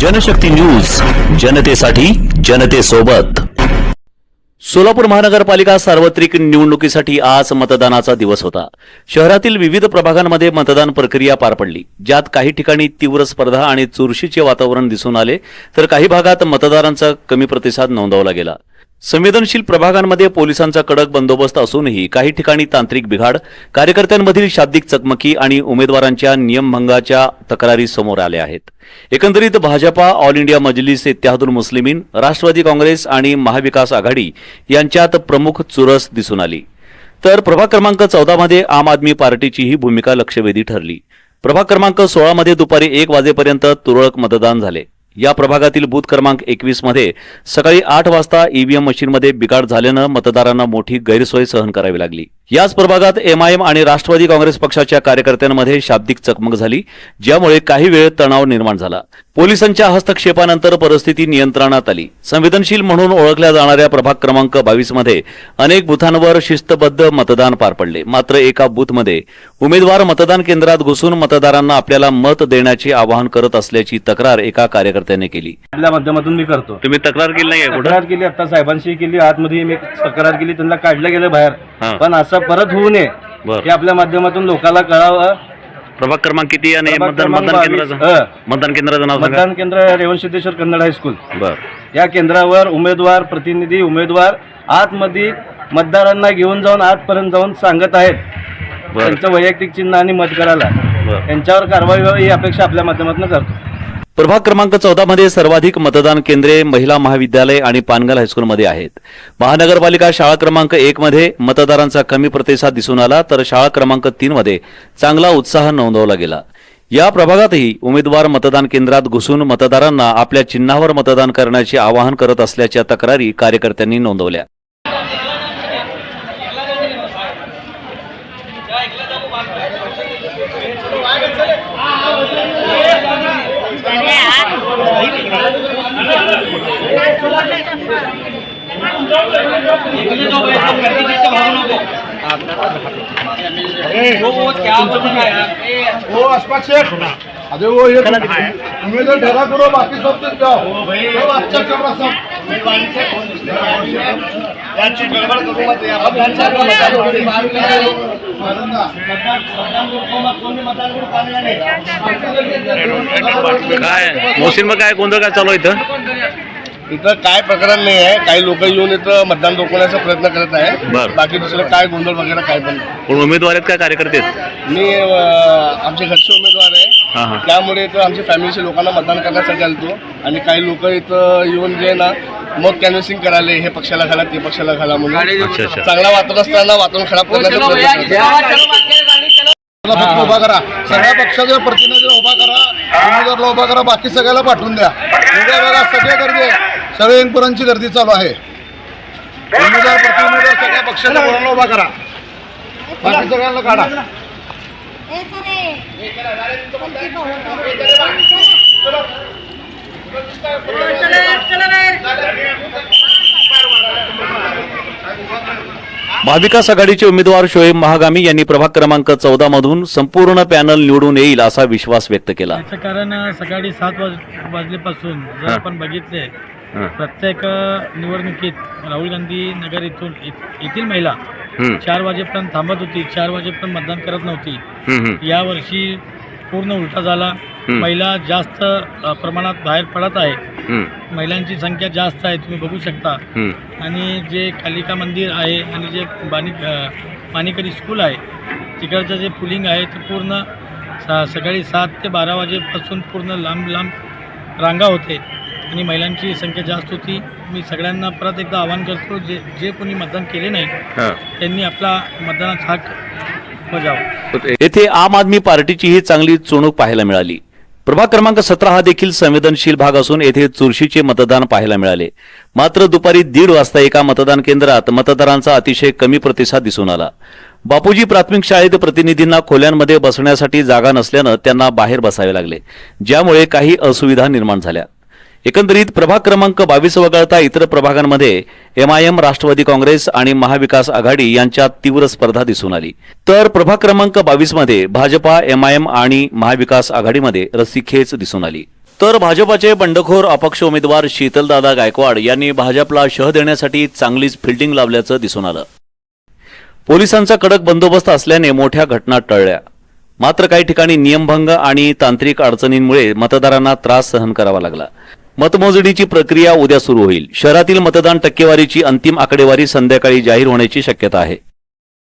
Janshakti news जनतेसाठी जनतेसोबत. सोलापूर महानगरपालिका सार्वत्रिक निवडणुकीसाठी आज मतदानाचा दिवस होता. शहरातील विविध प्रभागांमध्ये मतदान प्रक्रिया पार पडली. ज्यात काही ठिकाणी तीव्र स्पर्धा आणि चुरशीचे वातावरण दिसून आले तर काही भागात मतदारांचा कमी प्रतिसाद नोंदवला गेला. संवेदनशील प्रभागांमध्ये पोलिसांचा कडक बंदोबस्त असूनही काही ठिकाणी तांत्रिक बिघाड कार्यकर्त्यांमधील शाब्दिक चकमकी आणि उमेदवारांच्या नियमभंगाच्या तक्रारी समोर आल्या आहेत. एकंदरीत Bhajpa all India Majlis Ittehadul Muslimeen Rashtrawadi Congress आणि महाविकास आघाडी यांच्यात प्रमुख चुरस दिसून आली. तर प्रभाग क्रमांक चौदामध्ये आम आदमी पार्टीचीही भूमिका लक्षवेधी ठरली. प्रभाग क्रमांक सोळामध्ये दुपारी एक वाजेपर्यंत तुरळक मतदान झाले. या प्रभागातील बूथ क्रमांक एकवीसमध्ये सकाळी आठ वाजता ईव्हीएम मशीनमध्ये बिघाड झाल्यानं मतदारांना मोठी गैरसोय सहन करावी लागली. याच प्रभागात एमआयएम आणि राष्ट्रवादी काँग्रेस पक्षाच्या कार्यकर्त्यांमध्ये शाब्दिक चकमक झाली ज्यामुळे काही वेळ तणाव निर्माण झाला. पोलिसांच्या हस्तक्षेपानंतर परिस्थिती नियंत्रणात आली. संवेदनशील म्हणून ओळखल्या जाणाऱ्या प्रभाग क्रमांक बावीसमध्ये अनेक बुथांवर शिस्तबद्ध मतदान पार पडले. मात्र एका बूथमध्ये उमेदवार मतदान केंद्रात घुसून मतदारांना आपल्याला मत देण्याचे आवाहन करत असल्याची तक्रार एका कार्यकर्त्याने केली. आपल्या माध्यमातून मी करतो. तुम्ही तक्रार केली नाही तक्रार केली आता साहेबांशी केली आतमध्ये मी तक्रार केली त्यांना काढलं गेलं. बाहेर. पण असं परत होऊ नये. हे आपल्या माध्यमातून लोकांना कळावं. प्रभाग क्रमांक किती आणि प्रभाग मतदान क्रमांक मतदान बावीस. केंद्राचं? हं. मतदान केंद्राचं नाव सांगा. मतदान केंद्र रेवण सिद्धेश्वर कन्नड हायस्कूल बर. या केंद्रावर उमेदवार प्रतिनिधी उमेदवार आतमध्ये मतदारांना घेऊन जाऊन आतपर्यंत जाऊन सांगत आहेत. बर. त्यांचं वैयक्तिक चिन्ह आणि मत करायला बर. त्यांच्यावर कारवाई व्हावी ही अपेक्षा आपल्या माध्यमातून करतो. प्रभाग क्रमांक चौदा मध्ये सर्वाधिक मतदान केंद्रे महिला महाविद्यालय आणि पानगल हायस्कूलमध्ये आहेत. महानगरपालिका शाळा क्रमांक एक मध्ये मतदारांचा कमी प्रतिसाद दिसून आला तर शाळा क्रमांक तीन मध्ये चांगला उत्साह नोंदवला गेला. या प्रभागातही उमेदवार मतदान केंद्रात घुसून मतदारांना आपल्या चिन्हावर मतदान करण्याचे आवाहन करत असल्याच्या तक्रारी कार्यकर्त्यांनी नोंदवल्या. हो अशफाक शेख अरे वो ये उम्मीदवार ठहरा करो बाकी सब चीज जाओ सब अच्छा चल रहा सब काय मोशीन काय गोंधळ काय चालू इथं इथं काय प्रकरण नाही आहे काही लोक येऊन इथं मतदान रोखण्याचा प्रयत्न करत आहे. बाकी दुसरं काय गोंधळ वगैरे काय पण. कोण उमेदवार आहेत काय कार्यकर्ते मी आमचे घरचे उमेदवार. आहे त्यामुळे इथं आमच्या फॅमिलीच्या लोकांना मतदान करण्यासाठी आलतो आणि काही लोक इथं येऊन जे ना मत कॅन्व्हसिंग करायला हे पक्षाला घाला ते पक्षाला घाला म्हणून अच्छा अच्छा. चांगला वातावरण असताना वातावरण खराब करण्याचा प्रयत्न करतात. मला फक्त उभा करा. सगळ्या पक्षाच्या प्रतिनिधीला उभा करा उमेदवारला उभा करा बाकी सगळ्याला पाठवून द्या. उद्या बघा सगळे गर्दी आहे. सगळे इंगपुरांची गर्दी चालू आहे. उमेदवार प्रतिउमेदवार सगळ्या पक्षाच्या पोरांना उभा करा. बाकी सगळ्यांना काढा. महाविकास आघाडीचे उमेदवार शोएब महागामी यांनी प्रभाग क्रमांक चौदा मधून संपूर्ण पॅनल निवडून येईल असा विश्वास व्यक्त केला कारण सकाळी सात वाज वाजल्यापासून जर. आपण बघितले. प्रत्येक निवडणुकीत राहुल गांधी नगर इथून इथ- येथील महिला हम्म, चार वाजेपर्यंत थांबत होती चार वाजेपर्यंत मतदान करत नव्हती हम्म, यावर्षी पूर्ण उलटा झाला. महिला जास्त अ, प्रमाणात बाहेर पडत आहे हम्म, महिलांची संख्या जास्त आहे तुम्ही बघू शकता हम्म. आणि जे कालिका मंदिर आहे आणि जे बानी अ, पाणीकरी स्कूल आहे तिकडचं जे पुलिंग आहे ते पूर्ण सा सकाळी सात ते बारा वाजेपासून पूर्ण लांब लांब रांगा होते आणि महिलांची संख्या जास्त होती मी सगळ्यांना परत एकदा आवाहन करतो जे जे कोणी मतदान केले नाही हा. त्यांनी आपला मतदानाचा हक येथे आम आदमी पार्टीची ही चांगली चुणूक पाहायला मिळाली. प्रभाग क्रमांक सतरा हा देखील संवेदनशील भाग असून येथे चुरशीचे मतदान पाहायला मिळाले. मात्र दुपारी दीड वाजता एका मतदान केंद्रात मतदारांचा अतिशय कमी प्रतिसाद दिसून आला. बापूजी प्राथमिक शाळेत प्रतिनिधींना खोल्यांमध्ये बसण्यासाठी जागा नसल्यानं त्यांना बाहेर बसावे लागले. ज्यामुळे काही असुविधा निर्माण झाल्या. एकंदरीत प्रभाग क्रमांक बावीस वगळता इतर प्रभागांमध्ये एमआयएम राष्ट्रवादी काँग्रेस आणि महाविकास आघाडी यांच्यात तीव्र स्पर्धा दिसून आली. तर प्रभाग क्रमांक बावीसमध्ये भाजपा एमआयएम आणि महाविकास आघाडीमध्ये रस्सीखेच दिसून आली. तर भाजपाचे बंडखोर अपक्ष उमेदवार शीतलदादा गायकवाड यांनी भाजपला शह देण्यासाठी चांगलीच फिल्डिंग लावल्याचं दिसून आलं. पोलिसांचा कडक बंदोबस्त असल्याने मोठ्या घटना टळल्या. मात्र काही ठिकाणी नियमभंग आणि तांत्रिक अडचणींमुळे मतदारांना त्रास सहन करावा लागला. मतमोजणीची प्रक्रिया उद्या सुरू होईल. शहरातील मतदान टक्केवारीची अंतिम आकडेवारी संध्याकाळी जाहीर होण्याची शक्यता आहे.